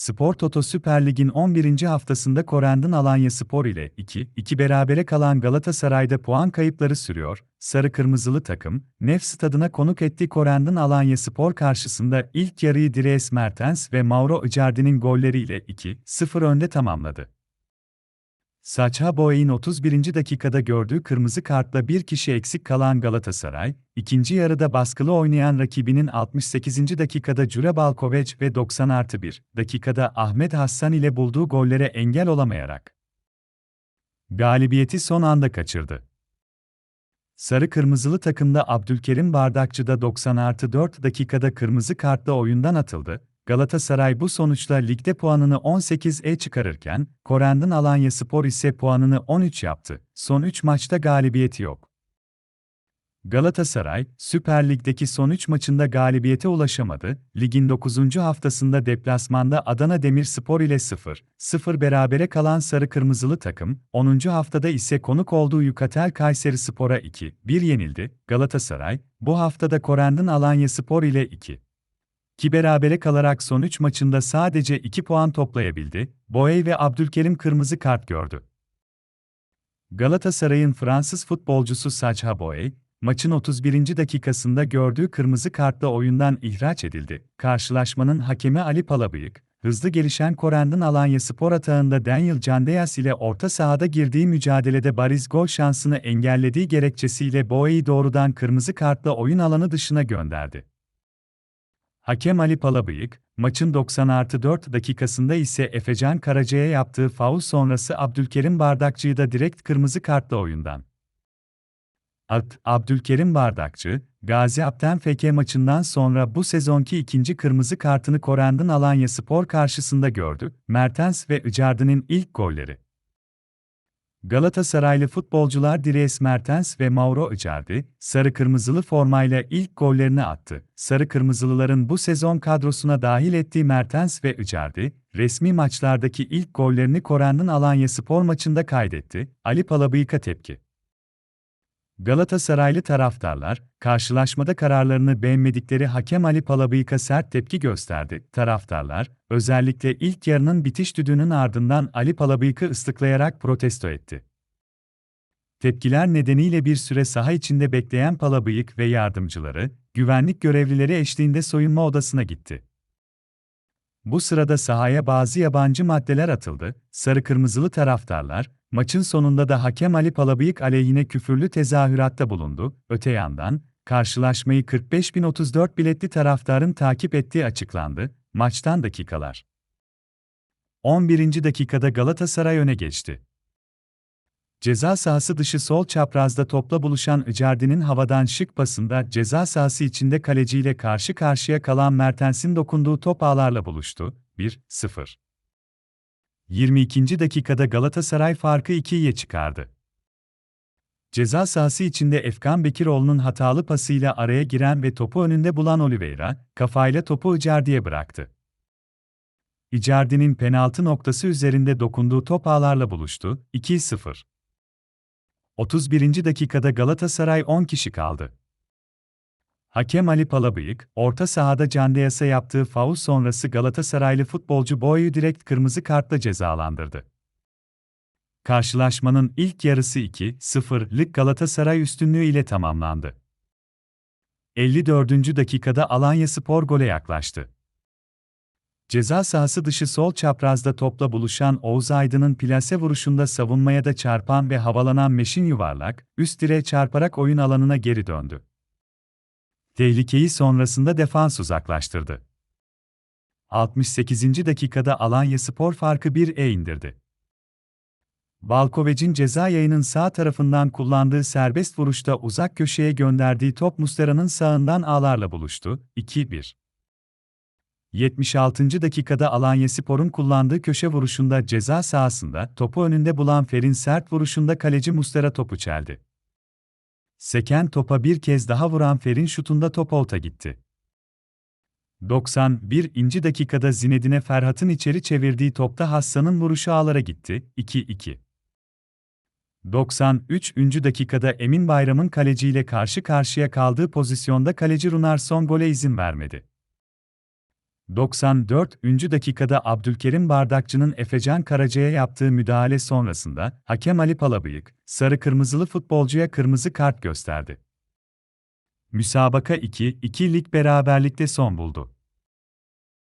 Spor Toto Süper Lig'in 11. haftasında Korendin Alanya Spor ile 2-2 berabere kalan Galatasaray'da puan kayıpları sürüyor. Sarı Kırmızılı takım, Nef stadına konuk ettiği Korendin Alanya Spor karşısında ilk yarıyı Dries Mertens ve Mauro Icardi'nin golleriyle 2-0 önde tamamladı. Saça Boey'in 31. dakikada gördüğü kırmızı kartla bir kişi eksik kalan Galatasaray, ikinci yarıda baskılı oynayan rakibinin 68. dakikada Jure Balkoveç ve 90 artı 1 dakikada Ahmet Hassan ile bulduğu gollere engel olamayarak galibiyeti son anda kaçırdı. Sarı Kırmızılı takımda Abdülkerim Bardakçı da 90 artı 4 dakikada kırmızı kartla oyundan atıldı, Galatasaray bu sonuçla ligde puanını 18'e çıkarırken, Korendin Alanya Spor ise puanını 13 yaptı. Son 3 maçta galibiyeti yok. Galatasaray, Süper Lig'deki son 3 maçında galibiyete ulaşamadı. Ligin 9. haftasında deplasmanda Adana Demirspor ile 0-0 berabere kalan Sarı Kırmızılı takım, 10. haftada ise konuk olduğu Yukatel Kayseri Spor'a 2-1 yenildi. Galatasaray, bu haftada Korendin Alanya Spor ile 2 ki berabere kalarak son 3 maçında sadece 2 puan toplayabildi, Boey ve Abdülkerim kırmızı kart gördü. Galatasaray'ın Fransız futbolcusu Sacha Boey, maçın 31. dakikasında gördüğü kırmızı kartla oyundan ihraç edildi. Karşılaşmanın hakemi Ali Palabıyık, hızlı gelişen Korendin Alanya spor atağında Daniel Candeas ile orta sahada girdiği mücadelede bariz gol şansını engellediği gerekçesiyle Boey'i doğrudan kırmızı kartla oyun alanı dışına gönderdi. Hakem Ali Palabıyık, maçın 90 artı 4 dakikasında ise Efecan Karaca'ya yaptığı faul sonrası Abdülkerim Bardakçı'yı da direkt kırmızı kartla oyundan. At, Abdülkerim Bardakçı, Gaziantep FK maçından sonra bu sezonki ikinci kırmızı kartını Korendin Alanya Spor karşısında gördü. Mertens ve Icardi'nin ilk golleri. Galatasaraylı futbolcular Dries Mertens ve Mauro Icardi, sarı kırmızılı formayla ilk gollerini attı. Sarı kırmızılıların bu sezon kadrosuna dahil ettiği Mertens ve Icardi, resmi maçlardaki ilk gollerini Koran'ın Alanya Spor maçında kaydetti. Ali Palabıyık'a tepki. Galatasaraylı taraftarlar, karşılaşmada kararlarını beğenmedikleri hakem Ali Palabıyık'a sert tepki gösterdi. Taraftarlar, özellikle ilk yarının bitiş düdüğünün ardından Ali Palabıyık'ı ıslıklayarak protesto etti. Tepkiler nedeniyle bir süre saha içinde bekleyen Palabıyık ve yardımcıları, güvenlik görevlileri eşliğinde soyunma odasına gitti. Bu sırada sahaya bazı yabancı maddeler atıldı, sarı kırmızılı taraftarlar, Maçın sonunda da hakem Ali Palabıyık aleyhine küfürlü tezahüratta bulundu. Öte yandan, karşılaşmayı 45.034 biletli taraftarın takip ettiği açıklandı. Maçtan dakikalar. 11. dakikada Galatasaray öne geçti. Ceza sahası dışı sol çaprazda topla buluşan Icardi'nin havadan şık pasında ceza sahası içinde kaleciyle karşı karşıya kalan Mertens'in dokunduğu top ağlarla buluştu. 1-0. 22. dakikada Galatasaray farkı 2'ye çıkardı. Ceza sahası içinde Efkan Bekiroğlu'nun hatalı pasıyla araya giren ve topu önünde bulan Oliveira, kafayla topu Icardi'ye bıraktı. Icardi'nin penaltı noktası üzerinde dokunduğu top ağlarla buluştu, 2-0. 31. dakikada Galatasaray 10 kişi kaldı. Hakem Ali Palabıyık, orta sahada Candeyas'a yaptığı faul sonrası Galatasaraylı futbolcu Boy'u direkt kırmızı kartla cezalandırdı. Karşılaşmanın ilk yarısı 2-0'lık Galatasaray üstünlüğü ile tamamlandı. 54. dakikada Alanya Spor gole yaklaştı. Ceza sahası dışı sol çaprazda topla buluşan Oğuz Aydın'ın plase vuruşunda savunmaya da çarpan ve havalanan Meşin Yuvarlak, üst direğe çarparak oyun alanına geri döndü. Tehlikeyi sonrasında defans uzaklaştırdı. 68. dakikada Alanya Spor farkı 1'e indirdi. Balkovec'in ceza yayının sağ tarafından kullandığı serbest vuruşta uzak köşeye gönderdiği top Mustera'nın sağından ağlarla buluştu. 2-1. 76. dakikada Alanya Spor'un kullandığı köşe vuruşunda ceza sahasında topu önünde bulan Fer'in sert vuruşunda kaleci Mustera topu çeldi. Seken topa bir kez daha vuran Fer'in şutunda top olta gitti. 91. dakikada Zinedine Ferhat'ın içeri çevirdiği topta Hassan'ın vuruşu ağlara gitti. 2-2. 93. dakikada Emin Bayram'ın kaleciyle karşı karşıya kaldığı pozisyonda kaleci Runar son gole izin vermedi. 94. dakikada Abdülkerim Bardakçı'nın Efecan Karaca'ya yaptığı müdahale sonrasında hakem Ali Palabıyık, sarı kırmızılı futbolcuya kırmızı kart gösterdi. Müsabaka 2-2 lig beraberlikte son buldu.